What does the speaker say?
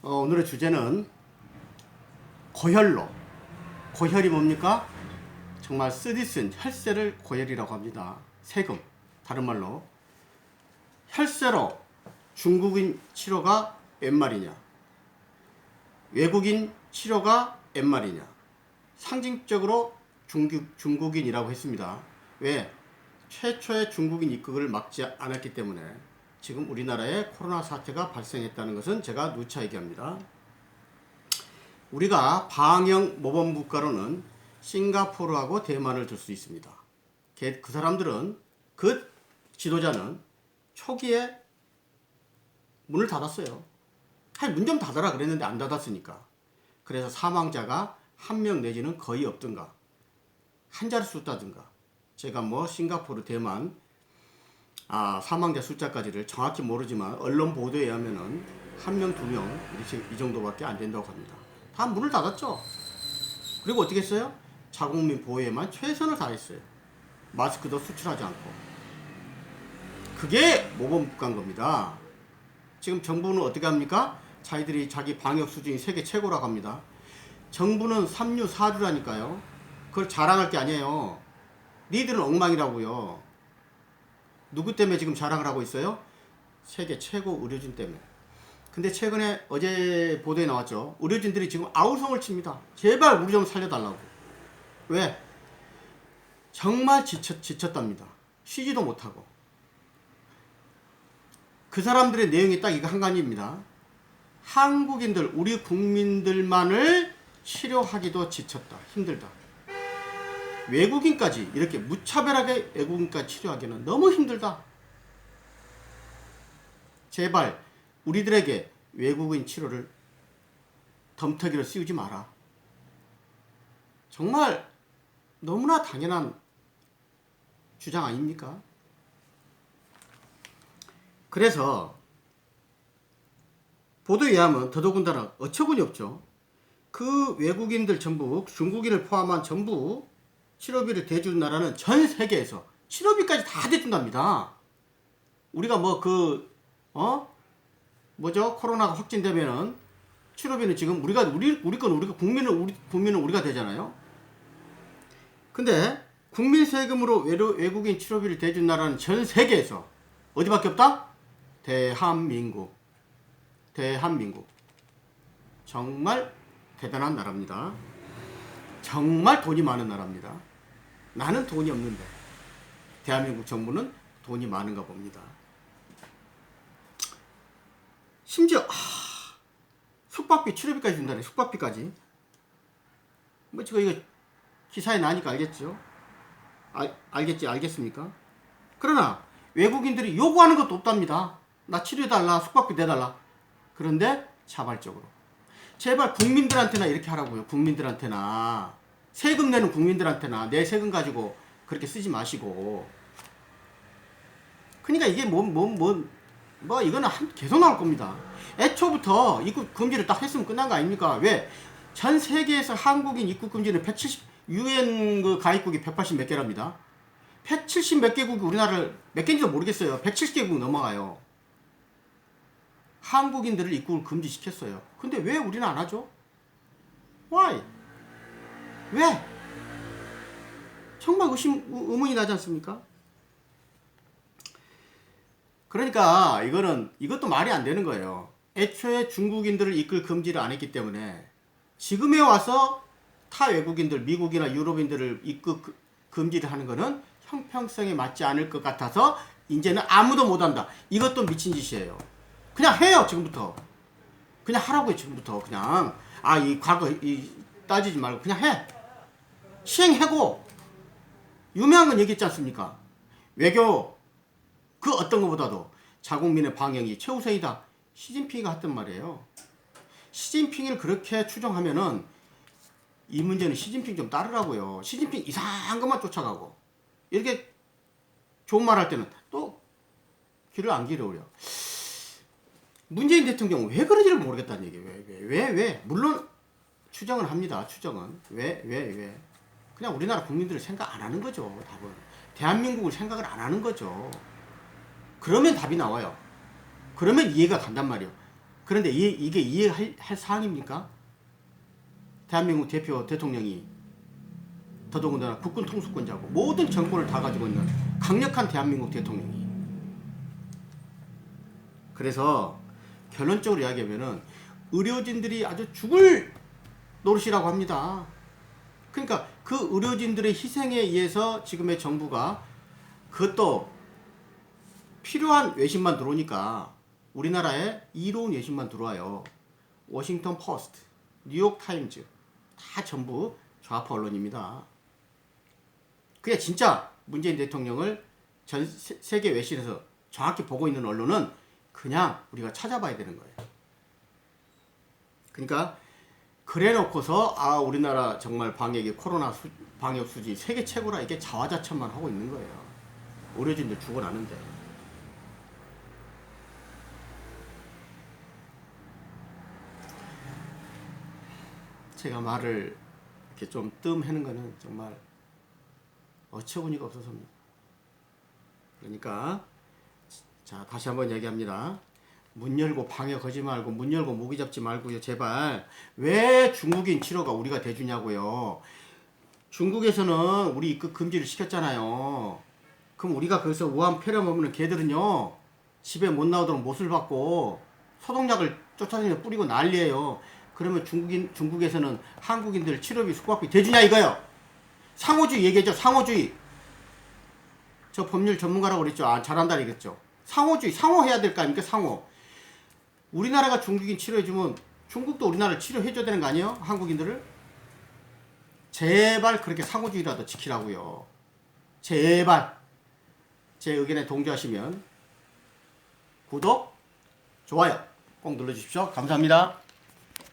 어, 오늘의 주제는 고혈로. 고혈이 뭡니까? 정말 쓰디 쓴 혈세를 고혈이라고 합니다. 세금. 다른 말로. 혈세로 중국인 치료가 웬 말이냐? 외국인 치료가 웬 말이냐? 상징적으로 중국, 중국인이라고 했습니다. 왜? 최초의 중국인 입국을 막지 않았기 때문에 지금 우리나라에 코로나 사태가 발생했다는 것은 제가 누차 얘기합니다. 우리가 방역 모범 국가로는 싱가포르하고 대만을 들 수 있습니다. 걔- 그 사람들은 그 지도자는 초기에 문을 닫았어요. 문좀 닫아라 그랬는데 안 닫았으니까. 그래서 사망자가 한 명 내지는 거의 없든가 한 자릿수 다든가 제가 뭐 싱가포르 대만 아, 사망자 숫자까지를 정확히 모르지만 언론 보도에 의하면은 한 명, 두 명, 이 정도밖에 안 된다고 합니다. 다 문을 닫았죠. 그리고 어떻게 했어요? 자국민 보호에만 최선을 다했어요. 마스크도 수출하지 않고. 그게 모범국가인 겁니다. 지금 정부는 어떻게 합니까? 자기들이 자기 방역 수준이 세계 최고라고 합니다. 정부는 3류, 4류라니까요. 그걸 자랑할 게 아니에요. 니들은 엉망이라고요. 누구 때문에 지금 자랑을 하고 있어요? 세계 최고 의료진 때문에. 근데 최근에 어제 보도에 나왔죠. 의료진들이 지금 아우성을 칩니다. 제발 우리 좀 살려달라고. 왜? 정말 지쳤, 지쳤답니다. 쉬지도 못하고. 그 사람들의 내용이 딱 이거 한 가지입니다. 한국인들, 우리 국민들만을 치료하기도 지쳤다. 힘들다. 외국인까지 이렇게 무차별하게 외국인까지 치료하기는 너무 힘들다. 제발 우리들에게 외국인 치료를 덤터기로 씌우지 마라. 정말 너무나 당연한 주장 아닙니까? 그래서 보도에 의하면 더더군다나 어처구니 없죠. 그 외국인들 전부 중국인을 포함한 전부 치료비를 대주는 나라는 전 세계에서 치료비까지 다 대준답니다. 우리가 뭐 그 어? 뭐죠? 코로나가 확진되면은 치료비는 지금 우리가 우리 우리 건 우리가 국민은 우리 국민은 우리가 되잖아요. 근데 국민 세금으로 외로, 외국인 치료비를 대준 나라는 전 세계에서 어디밖에 없다? 대한민국. 대한민국. 정말 대단한 나라입니다. 정말 돈이 많은 나라입니다. 나는 돈이 없는데 대한민국 정부는 돈이 많은가 봅니다. 심지어 아, 숙박비 치료비까지 준다네 숙박비까지. 뭐 지금 이거 기사에 나니까 알겠죠? 알, 알겠지 알겠습니까? 그러나 외국인들이 요구하는 것도 없답니다. 나 치료해달라 숙박비 내달라. 그런데 자발적으로 제발 국민들한테나 이렇게 하라고요. 국민들한테나 세금 내는 국민들한테나 내 세금 가지고 그렇게 쓰지 마시고. 그러니까 이게 뭐 뭐 뭐 뭐 이거는 한, 계속 나올 겁니다. 애초부터 입국 금지를 딱 했으면 끝난 거 아닙니까? 왜? 전 세계에서 한국인 입국 금지는 170 유엔 그 가입국이 180 몇 개랍니다. 170 몇 개국이 우리나라를 몇 개인지도 모르겠어요. 170개국 넘어가요. 한국인들을 입국을 금지시켰어요. 근데 왜 우리는 안 하죠? Why? 왜? 정말 의심, 의- 의문이 나지 않습니까? 그러니까 이거는 이것도 말이 안 되는 거예요. 애초에 중국인들을 입국 금지를 안 했기 때문에 지금에 와서 타 외국인들, 미국이나 유럽인들을 입국 그- 금지를 하는 거는 형평성에 맞지 않을 것 같아서 이제는 아무도 못 한다. 이것도 미친 짓이에요. 그냥 해요 지금부터. 그냥 하라고요 지금부터 그냥. 아 이 과거 이 따지지 말고 그냥 해. 시행하고 유명한 건 얘기했지 않습니까? 외교 그 어떤 것보다도 자국민의 방역이 최우선이다. 시진핑이가 했단 말이에요. 시진핑을 그렇게 추정하면은 이 문제는 시진핑 좀 따르라고요. 시진핑 이상한 것만 쫓아가고 이렇게 좋은 말 할 때는 또 귀를 안 기울여. 문재인 대통령 왜 그런지를 모르겠다는 얘기예요. 왜, 왜, 왜, 왜? 물론 추정을 합니다. 추정은. 왜, 왜, 왜? 그냥 우리나라 국민들을 생각 안 하는 거죠. 답은. 대한민국을 생각을 안 하는 거죠. 그러면 답이 나와요. 그러면 이해가 간단 말이에요. 그런데 이, 이게 이해할 할 사항입니까? 대한민국 대표 대통령이 더더군다나 국군 통수권자고 모든 정권을 다 가지고 있는 강력한 대한민국 대통령이 그래서 결론적으로 이야기하면은 의료진들이 아주 죽을 노릇이라고 합니다. 그러니까 그 의료진들의 희생에 의해서 지금의 정부가 그것도 필요한 외신만 들어오니까 우리나라에 이로운 외신만 들어와요. 워싱턴 포스트, 뉴욕 타임즈 다 전부 좌파 언론입니다. 그게 진짜 문재인 대통령을 전 세- 세계 외신에서 정확히 보고 있는 언론은 그냥 우리가 찾아봐야 되는 거예요. 그러니까 그래 놓고서 아 우리나라 정말 방역이 코로나 수, 방역 수지 세계 최고라 이게 자화자찬만 하고 있는 거예요. 의료진들 죽어나는데. 제가 말을 이렇게 좀 뜸해는 거는 정말 어처구니가 없어서입니다. 그러니까 자 다시 한번 얘기합니다. 문 열고 방역하지 말고 문 열고 모기 잡지 말고요 제발 왜 중국인 치료가 우리가 대주냐고요. 중국에서는 우리 입국 금지를 시켰잖아요. 그럼 우리가 거기서 우한 폐렴 오면 걔들은요 집에 못 나오도록 못을 받고 소독약을 쫓아다니며 뿌리고 난리예요. 그러면 중국인 중국에서는 한국인들 치료비 숙박비 대주냐 이거요. 상호주의 얘기했죠 상호주의. 저 법률 전문가라고 그랬죠. 아 잘한다 그랬죠. 상호주의 상호해야 될 거 아닙니까 상호. 우리나라가 중국인 치료해주면 중국도 우리나라를 치료해줘야 되는 거 아니에요? 한국인들을? 제발 그렇게 상호주의라도 지키라고요. 제발 제 의견에 동조하시면 구독, 좋아요 꼭 눌러주십시오. 감사합니다.